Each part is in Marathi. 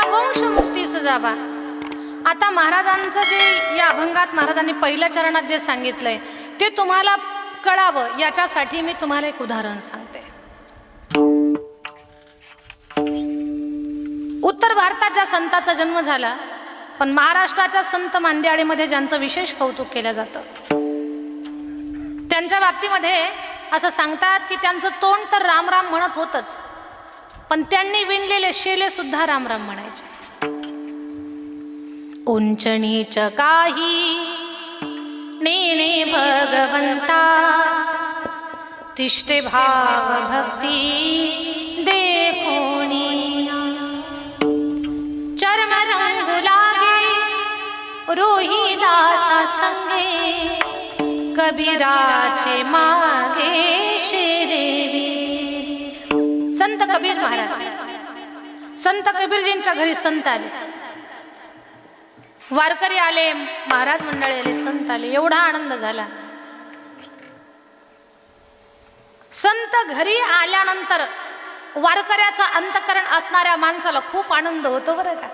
आता वंश मुक्तीस जावा आता महाराजांचं जे या अभंगात महाराजांनी पहिल्या चरणात जे सांगितलंय ते तुम्हाला कळावं याच्यासाठी मी तुम्हाला एक उदाहरण सांगते. उत्तर भारतात ज्या संताचा जन्म झाला पण महाराष्ट्राच्या संत मांदियाळीमध्ये ज्यांचं विशेष कौतुक केलं जातं त्यांच्या बाबतीमध्ये असं सांगतात की त्यांचं तोंड तर राम राम म्हणत होतंच पण त्यांनी विणलेले शेले सुद्धा राम राम म्हणायचे. उंचणीच काही नेने भगवंता तिष्ठे भाव भक्ती दे चर्म रंग लागे रोही दासा संगे कबीराचे मागे शेरेवी संत कबीर महाराज. संत कबीरजींच्या घरी संत आले. वारकरी आले महाराज मंडळी आले संत आले. एवढा आनंद झाला. संत घरी आल्यानंतर वारकऱ्याचं अंतकरण असणाऱ्या माणसाला खूप आनंद होतो बरं का.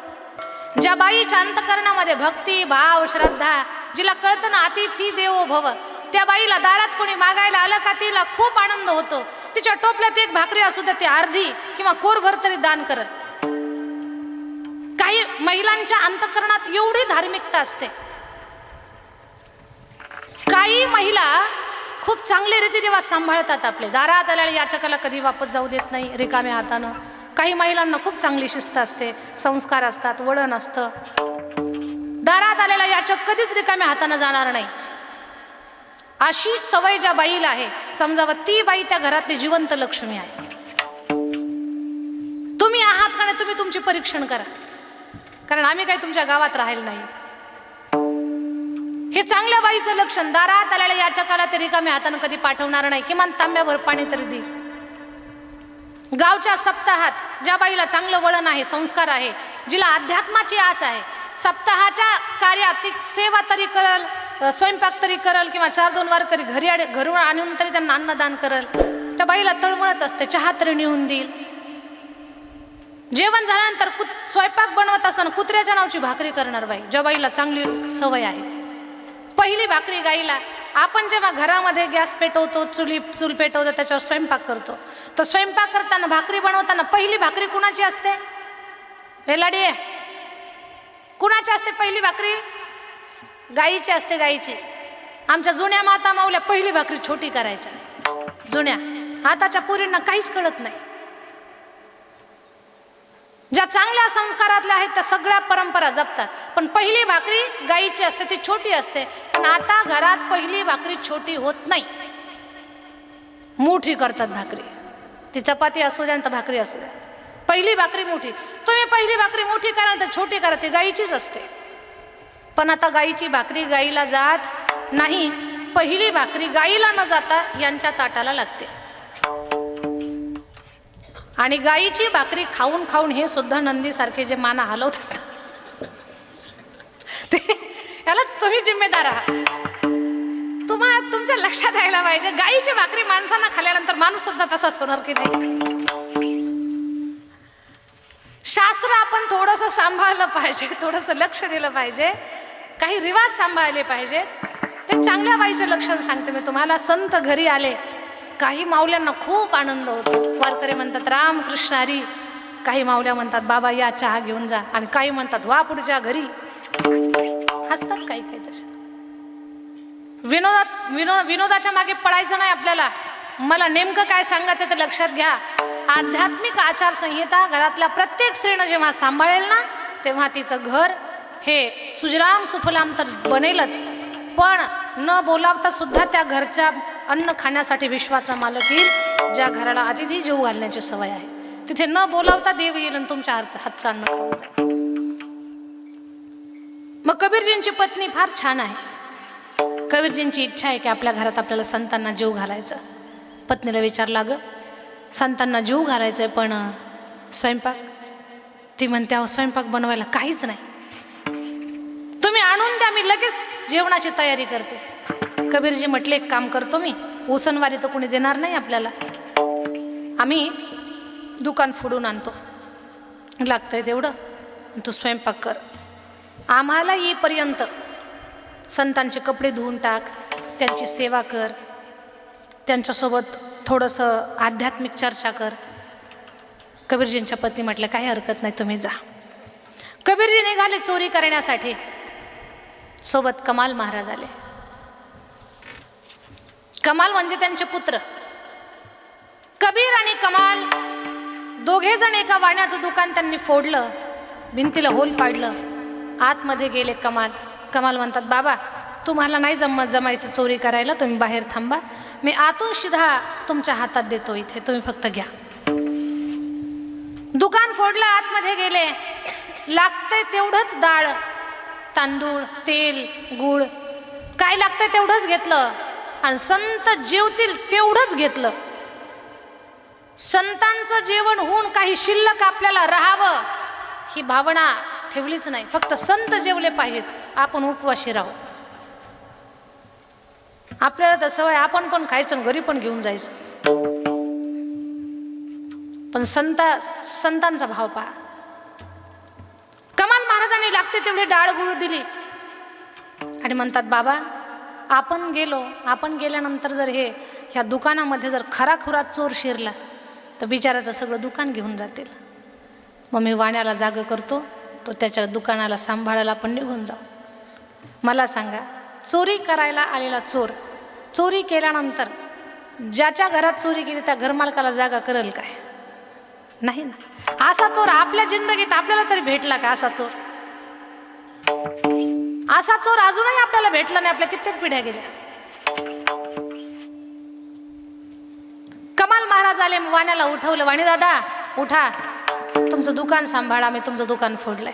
ज्या बाईच्या अंतकरणामध्ये भक्ती भाव श्रद्धा जिला कळतं ना अतिथी देवो भव त्या बाईला दारात कोणी मागायला आलं का तिला खूप आनंद होतो. तिच्या टोपल्यात एक भाकरी असू द्या ती अर्धी किंवा कोरभर तरी दान करत. काही महिलांच्या अंतकरणात एवढी धार्मिकता असते. काही महिला खूप चांगले रीतीरिवाज सांभाळतात आपले. दारात आल्याला याचकाला कधी वापस जाऊ देत नाही रिकाम्या हातानं. काही महिलांना खूप चांगली शिस्त असते संस्कार असतात वळण असतं. दारात आलेला याचक कधीच रिकाम्या हातानं जाणार नाही. अशी सवय ज्या बाईला आहे समजावं ती बाई त्या घरातली जिवंत लक्ष्मी आहे. तुम्ही आहात का नाही तुम्ही तुमची परीक्षण करा. कारण आम्ही काही तुमच्या गावात राहील नाही. हे चांगल्या बाईचं लक्षण दारात आलेल्या याचकाला ते रिकाम्या हातानं कधी पाठवणार नाही किमान तांब्यावर पाणी तरी देईल गावच्या सप्ताहात ज्या बाईला चांगलं वळण आहे संस्कार आहे जिला अध्यात्माची आस आहे सप्ताहाच्या कार्यात ती सेवा तरी करल स्वयंपाक तरी करल किंवा चार दोन वार तरी घरी आड- घरून आणून तरी त्यांना अन्नदान करल. त्या बाईला तळमळच असते चहा तरी नेऊन देईल. जेवण झाल्यानंतर कुत स्वयंपाक बनवत असताना कुत्र्याच्या नावची भाकरी करणार बाई ज्या बाईला चांगली सवय आहे. पहिली भाकरी गाईला आपण जेव्हा घरामध्ये गॅस पेटवतो चुली चूल पेटवतो त्याच्यावर स्वयंपाक करतो. तर स्वयंपाक करताना भाकरी बनवताना पहिली भाकरी कुणाची असते? वेलाडी. आहे कुणाची असते पहिली भाकरी? गाईची असते गाईची. आमच्या जुन्या माता माऊल्या पहिली भाकरी छोटी करायच्या. जुन्या. आताच्या पुरींना काहीच कळत नाही. ज्या चांगल्या संस्कारातल्या आहेत त्या सगळ्या परंपरा जपतात. पण पहिली भाकरी गाईची असते ती छोटी असते. पण आता घरात पहिली भाकरी छोटी होत नाही. मोठी करतात भाकरी. ती चपाती असू द्या तर भाकरी असू द्या. पहिली भाकरी मोठी. तुम्ही पहिली भाकरी मोठी करा तर छोटी करा ती गाईचीच असते. पण आता गाईची भाकरी गाईला जात नाही. पहिली भाकरी गाईला न जाता यांच्या ताटाला लागते. आणि गाईची भाकरी खाऊन खाऊन हे सुद्धा नंदीसारखे जे माना हलवतात. ते याला तुम्ही जिम्मेदार आहात. तुम्हा तुमच्या लक्षात यायला पाहिजे. गाईची भाकरी माणसांना खाल्यानंतर माणूस सुद्धा तसाच होणार की नाही. शास्त्र आपण थोडंसं सांभाळलं पाहिजे थोडंसं लक्ष दिलं पाहिजे. काही रिवाज सांभाळले पाहिजे. ते चांगल्या बाईचे लक्षण सांगते मी तुम्हाला. संत घरी आले काही माऊल्यांना खूप आनंद होतो. वारकरी म्हणतात राम कृष्णारी काही माऊल्या म्हणतात बाबा या चहा घेऊन जा. आणि काही म्हणतात वा पुढच्या घरी. असतात काही काही तसे. विनोदात विनोद विनोदाच्या मागे पडायचं नाही आपल्याला. मला नेमकं काय सांगायचं ते लक्षात घ्या. आध्यात्मिक आचारसंहिता घरातल्या प्रत्येक स्त्रीनं जेव्हा सांभाळेल ना तेव्हा तिचं घर हे सुजलाम सुफलाम तर बनेलच. पण न बोलावता सुद्धा त्या घरच्या अन्न खाण्यासाठी विश्वाचा मालक येईल ज्या घराला अतिथी जेऊ घालण्याची सवय आहे. तिथे न बोलावता देव येईल आणि तुमच्या हातचा अन्न खाऊन जाईल मग कबीरजींची पत्नी फार छान आहे. कबीरजींची इच्छा आहे की आपल्या घरात आपल्याला संतांना जीव घालायचा. पत्नीला विचारला ग संतांना जीव घालायचं आहे पण स्वयंपाक? ती म्हणते अहो स्वयंपाक बनवायला काहीच नाही. आम्ही लगेच जेवणाची तयारी करते. कबीरजी म्हटले एक काम करतो मी. उसनवारी तर कोणी देणार नाही आपल्याला. आम्ही दुकान फोडून आणतो. लागतंय तेवढं. तू स्वयंपाक कर. आम्हाला येईपर्यंत संतांचे कपडे धुवून टाक त्यांची सेवा कर त्यांच्यासोबत थोडंसं आध्यात्मिक चर्चा कर. कबीरजींच्या पत्नी म्हटलं काही हरकत नाही तुम्ही जा. कबीरजी निघाले चोरी करण्यासाठी. सोबत कमाल महाराज आले. कमाल म्हणजे त्यांचे पुत्र. कबीर आणि कमाल दोघे जण एका वाण्याचं दुकान त्यांनी फोडलं भिंतीला होल पाडलं. आतमध्ये गेले कमाल. कमाल म्हणतात बाबा तुम्हाला नाही जमत जमायचं चोरी करायला तुम्ही बाहेर थांबा. मी आतून शिधा तुमच्या हातात देतो इथे. तुम्ही फक्त घ्या. दुकान फोडलं आतमध्ये गेले. लागतंय तेवढंच डाळ तांदूळ तेल गुळ. काय लागतं तेवढंच घेतलं. आणि संत जेवतील तेवढंच घेतलं. संतांचं जेवण होऊन काही शिल्लक आपल्याला राहावं ही भावना ठेवलीच नाही. फक्त संत जेवले पाहिजेत. आपण उपवाशी राहू. आपल्याला तर सवय आपण पण खायचं आणि घरी पण घेऊन जायचं. पण संता संतांचा भाव पहा. कमाल महाराजांनी लागते तेवढी डाळ गुळू दिली. आणि म्हणतात बाबा आपण गेलो आपण गेल्यानंतर जर हे ह्या दुकानामध्ये जर खराखुरा चोर शिरला तर बिचाराचं सगळं दुकान घेऊन जातील. मग मी वाण्याला जागं करतो तो त्याच्या दुकानाला सांभाळायला पण निघून जाऊ. मला सांगा चोरी करायला आलेला चोर चोरी केल्यानंतर ज्याच्या घरात चोरी केली त्या घरमालकाला जागा करेल काय? नाही ना. असा चोर आपल्या जिंदगीत आपल्याला तरी भेटला का असा चोर? असा चोर अजूनही आपल्याला भेटला नाही आपल्या कित्येक पिढ्या गेल्या. कमाल महाराज आले वाण्याला उठवलं. वाणी दादा उठा. तुमचं दुकान सांभाळा मी तुमचं दुकान फोडलंय.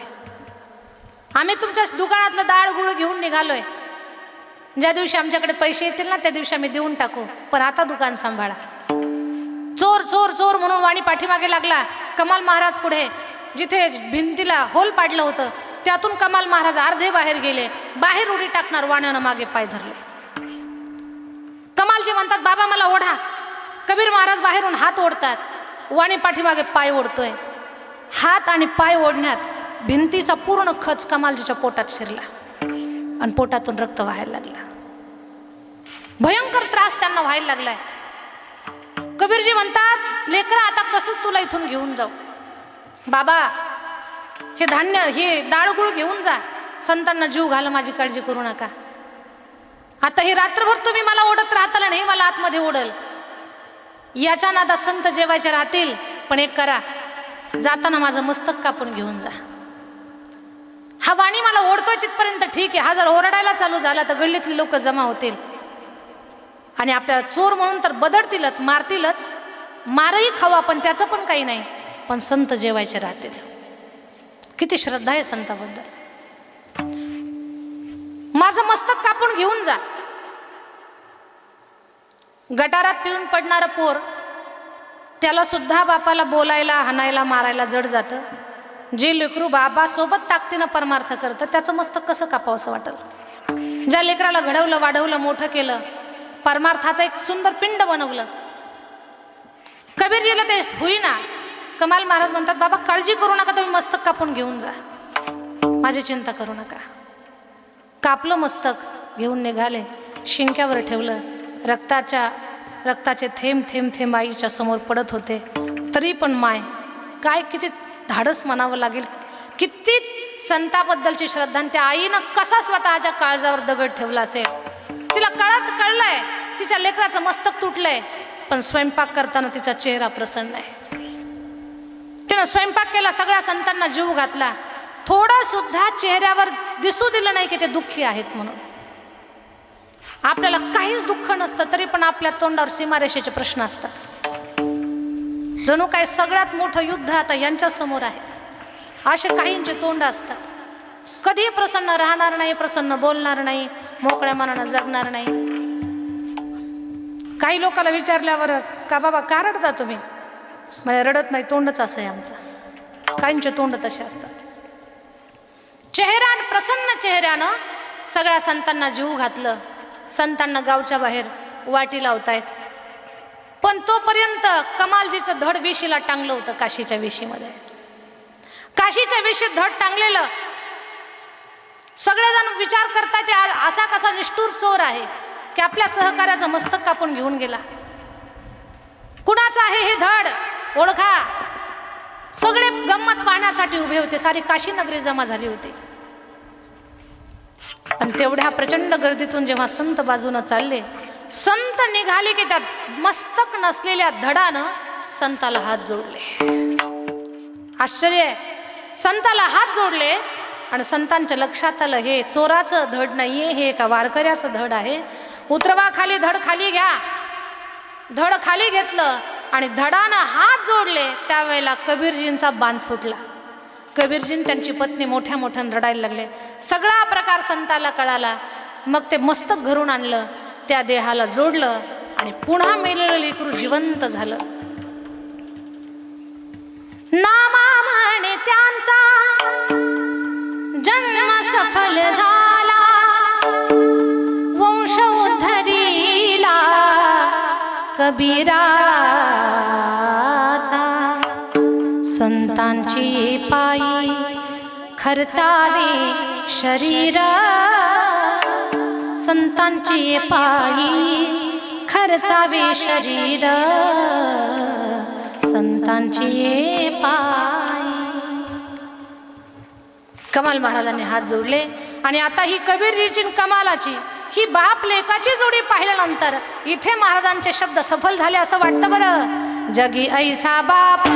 आम्ही तुमच्या दुकानातलं डाळ गुळ घेऊन निघालोय. ज्या दिवशी आमच्याकडे पैसे येतील ना त्या दिवशी आम्ही देऊन टाकू. पण आता दुकान सांभाळा. चोर चोर चोर म्हणून वाणी पाठीमागे लागला. कमाल महाराज पुढे. जिथे भिंतीला होल पाडलं होतं त्यातून कमाल महाराज अर्धे बाहेर गेले. बाहेर उडी टाकणार वाण्यानं मागे पाय धरले. कमालजी म्हणतात बाबा मला ओढा. कबीर महाराज बाहेरून हात ओढतात. वाणी पाठीमागे पाय ओढतोय. हात आणि पाय ओढण्यात भिंतीचा पूर्ण खच कमालजीच्या पोटात शिरला आणि पोटातून रक्त व्हायला लागला. भयंकर त्रास त्यांना व्हायला लागलाय. कबीरजी म्हणतात लेकरं आता कसंच तुला इथून घेऊन जाऊ? बाबा हे धान्य हे डाळगुळ घेऊन जा. संतांना जीव घाला माझी काळजी करू नका. आता हे रात्रभर तुम्ही मला ओढत राहताल नाही मला आतमध्ये ओढल. याच्या नादा संत जेवायचे राहतील पण एक करा. जाताना माझं मस्तक कापून घेऊन जा. हा वाणी मला ओढतोय तिथपर्यंत ठीक आहे. हा जर ओरडायला चालू झाला तर गल्लीतली लोक जमा होतील. आणि आपल्याला चोर म्हणून तर बदडतीलच मारतीलच. मारही खाऊ आपण त्याचं पण काही नाही. पण संत जेवायचे राहतील. किती श्रद्धा आहे संताबद्दल. माझं मस्तक कापून घेऊन जा. गटारात पिऊन पडणारं पोर त्याला सुद्धा बापाला बोलायला हाणायला मारायला जड जातं. जे लेकरू बाबासोबत ताकदीनं परमार्थ करतं त्याचं मस्तक कसं कापावंसं वाटलं? ज्या लेकराला घडवलं वाढवलं मोठं केलं परमार्थाचं एक सुंदर पिंड बनवलं. कबीरजीला ते होईना. कमाल महाराज म्हणतात बाबा काळजी करू नका तुम्ही मस्तक कापून घेऊन जा. माझी चिंता करू नका. कापलं मस्तक घेऊन निघाले. शिंक्यावर ठेवलं. रक्ताच्या रक्ताचे थेंब थेंब थेंब आईच्या समोर पडत होते. तरी पण माय काय किती धाडस म्हणावं लागेल. किती संताबद्दलची श्रद्धा त्या आईनं कसा स्वतःच्या काळजावर दगड ठेवला असेल. तिला कळत कळलंय. तिच्या लेकराचं मस्तक तुटलंय. पण स्वयंपाक करताना तिचा चेहरा प्रसन्न आहे. तिनं स्वयंपाक केला सगळ्या संतांना जीव घातला. थोडा सुद्धा चेहऱ्यावर दिसू दिलं नाही की ते दुःखी आहेत म्हणून. आपल्याला काहीच दुःख नसतं तरी पण आपल्या तोंडावर सीमारेषेचे प्रश्न असतात. जणू काय सगळ्यात मोठं युद्ध आता यांच्यासमोर आहे. असे काहींचे तोंड असतात. कधी प्रसन्न राहणार नाही प्रसन्न बोलणार नाही मोकळ्या मनानं जगणार नाही. काही लोकांना विचारल्यावर का बाबा का रडता तुम्ही? म्हणजे रडत नाही तोंडच असं आहे आमचं. काहींचे तोंड तसे असतात. चेहऱ्यानं प्रसन्न चेहऱ्यानं सगळ्या संतांना जीव घातलं. संतांना गावच्या बाहेर वाटी लावतायत. पण तोपर्यंत कमालजीचं धड विशीला टांगलं होतं काशीच्या विशीमध्ये. काशीच्या विशीत धड टांगलेलं सगळेजण विचार करतात ते असा कसा निष्ठूर चोर आहे की आपल्या सहकार्याचं मस्तक कापून घेऊन गेला? कुणाचं आहे हे धड? ओळखा. सगळे गंमत पाहण्यासाठी उभे होते. सारी काशी नगरी जमा झाली होती. पण तेवढ्या प्रचंड गर्दीतून जेव्हा संत बाजूनं चालले संत निघाले की त्या मस्तक नसलेल्या धडानं संताला हात जोडले. आश्चर्य आहे. संताला हात जोडले आणि संतांच्या लक्षात आलं हे चोराचं धड नाहीये हे एका वारकऱ्याचं धड आहे. उतरवा खाली धड खाली घ्या. धड खाली घेतलं आणि धडानं हात जोडले. त्यावेळेला कबीरजींचा बांध फुटला. कबीरजीन त्यांची पत्नी मोठ्या मोठ्यानं रडायला लागले. सगळा प्रकार संताला कळाला. मग ते मस्तक घरून आणलं त्या देहाला जोडलं आणि पुन्हा मेलेलं लेकरू जिवंत झालं. नामा म्हणे त्यांचा सफल झाला. वंश उद्धरीला कबीराचा संतांची पायी खर्चावे शरीर. संतांची पायी खर्चावे शरीर. संतांची पायी कमाल महाराजांनी हात जोडले. आणि आता ही कबीरजीची कमालाची ही बाप लेकाची जोडी पाहिल्यानंतर इथे महाराजांचे शब्द सफल झाले असं वाटतं बरं. जगी ऐसा बाप.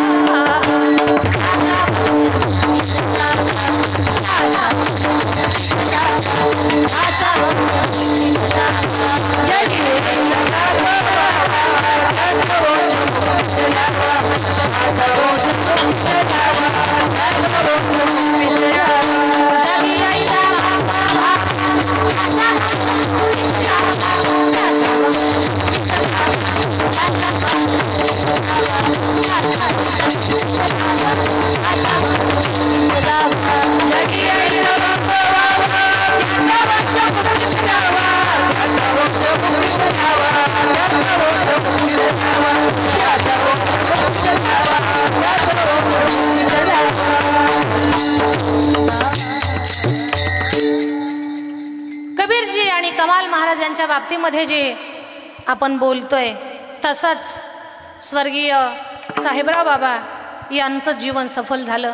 कबीरजी आणि कमाल महाराज यांच्या बाबतीमध्ये जे आपण बोलतोय तसंच स्वर्गीय साहेबराव बाबा यांचं जीवन सफल झालं.